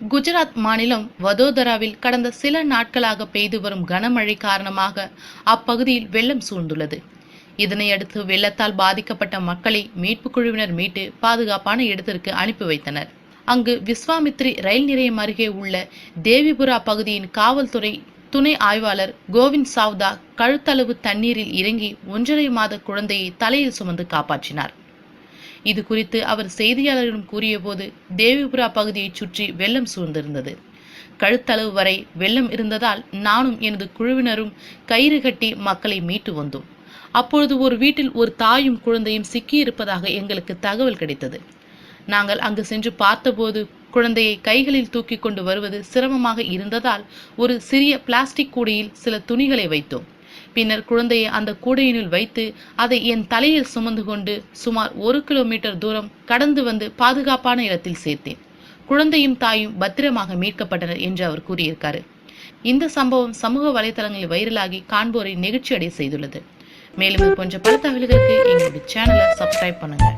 குஜராத் மாநிலம் வதோதராவில் கடந்த சில நாட்களாக பெய்து வரும் கனமழை காரணமாக அப்பகுதியில் வெள்ளம் சூழ்ந்துள்ளது. இதனையடுத்து வெள்ளத்தால் பாதிக்கப்பட்ட மக்களை மீட்புக் குழுவினர் மீட்டு பாதுகாப்பான இடத்திற்கு அனுப்பி வைத்தனர். அங்கு விஸ்வாமித்ரி ரயில் நிலையம் அருகே உள்ள தேவிபுரா பகுதியின் காவல்துறை துணை ஆய்வாளர் கோவிந்த் சாவ்தா கழுத்தளவு தண்ணீரில் இறங்கி ஒன்றரை மாத குழந்தையை தலையில் சுமந்து காப்பாற்றினார். இது குறித்து அவர் செய்தியாளர்களிடம் கூறியபோது தேவிபுரா பகுதியைச் சுற்றி வெள்ளம் சூழ்ந்திருந்தது. கழுத்தளவு வரை வெள்ளம் இருந்ததால் நானும் எனது குழுவினரும் கயிறு கட்டி மக்களை மீட்டு வந்தோம். அப்பொழுது ஒரு வீட்டில் ஒரு தாயும் குழந்தையும் சிக்கியிருப்பதாக எங்களுக்கு தகவல் கிடைத்தது. நாங்கள் அங்கு சென்று பார்த்தபோது குழந்தையை கைகளில் தூக்கி கொண்டு வருவது சிரமமாக இருந்ததால் ஒரு சிறிய பிளாஸ்டிக் கூடையில் சில துணிகளை வைத்தோம். பின்னர் குழந்தையை அந்த கூடையினுள் வைத்து அதை என் தலையில் சுமந்து கொண்டு சுமார் ஒரு கிலோமீட்டர் தூரம் கடந்து வந்து பாதுகாப்பான இடத்தில் சேர்த்தேன். குழந்தையும் தாயும் பத்திரமாக மீட்கப்பட்டனர் என்று அவர் கூறியிருக்காரு. இந்த சம்பவம் சமூக வலைதளங்களில் வைரலாகி காண்போரை நெகிழ்ச்சி அடைய செய்துள்ளது. மேலும் இது போன்ற பல தகவல்களுக்கு எங்களுடைய சேனலை சப்ஸ்கிரைப் பண்ணுங்கள்